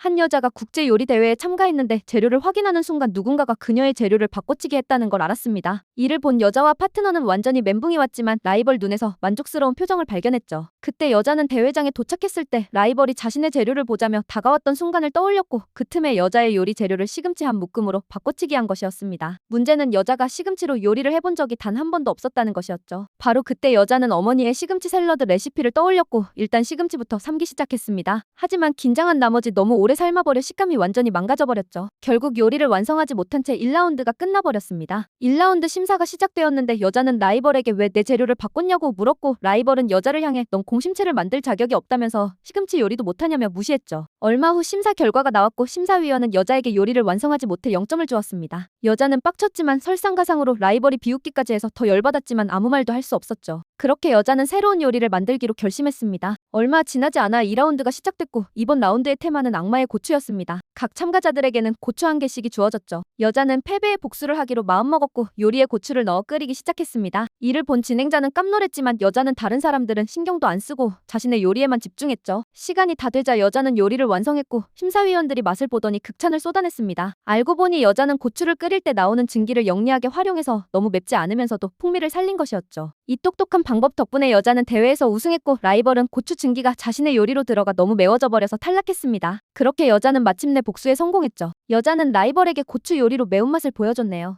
한 여자가 국제 요리 대회에 참가했는데 재료를 확인하는 순간 누군가가 그녀의 재료를 바꿔치기 했다는 걸 알았습니다. 이를 본 여자와 파트너는 완전히 멘붕이 왔지만 라이벌 눈에서 만족스러운 표정을 발견했죠. 그때 여자는 대회장에 도착했을 때 라이벌이 자신의 재료를 보자며 다가왔던 순간을 떠올렸고 그 틈에 여자의 요리 재료를 시금치 한 묶음으로 바꿔치기 한 것이었습니다. 문제는 여자가 시금치로 요리를 해본 적이 단 한 번도 없었다는 것이었죠. 바로 그때 여자는 어머니의 시금치 샐러드 레시피를 떠올렸고 일단 시금치부터 삶기 시작했습니다. 하지만 긴장한 나머지 너무 오래 삶아버려 식감이 완전히 망가져버렸죠. 결국 요리를 완성하지 못한 채 1라운드가 끝나버렸습니다. 1라운드 심사가 시작되었는데 여자는 라이벌에게 왜 내 재료를 바꿨냐고 물었고 라이벌은 여자를 향해 넌 공 심채를 만들 자격이 없다면서 시금치 요리도 못하냐며 무시했죠. 얼마 후 심사 결과가 나왔고 심사위원은 여자에게 요리를 완성하지 못해 0점을 주었습니다. 여자는 빡쳤지만 설상가상으로 라이벌이 비웃기까지 해서 더 열받았지만 아무 말도 할 수 없었죠. 그렇게 여자는 새로운 요리를 만들기로 결심했습니다. 얼마 지나지 않아 2라운드가 시작됐고 이번 라운드의 테마는 악마의 고추였습니다. 각 참가자들에게는 고추 한 개씩이 주어졌죠. 여자는 패배의 복수를 하기로 마음먹었고 요리에 고추를 넣어 끓이기 시작했습니다. 이를 본 진행자는 깜놀했지만 여자는 다른 사람들은 신경도 안 쓰고 자신의 요리에만 집중했죠. 시간이 다 되자 여자는 요리를 완성했고 심사위원들이 맛을 보더니 극찬을 쏟아냈습니다. 알고 보니 여자는 고추를 끓일 때 나오는 증기를 영리하게 활용해서 너무 맵지 않으면서도 풍미를 살린 것이었죠. 이 똑똑한 방법 덕분에 여자는 대회에서 우승했고 라이벌은 고추 증기가 자신의 요리로 들어가 너무 매워져 버려서 탈락했습니다. 그렇게 여자는 마침내 복수에 성공했죠. 여자는 라이벌에게 고추 요리로 매운맛을 보여줬네요.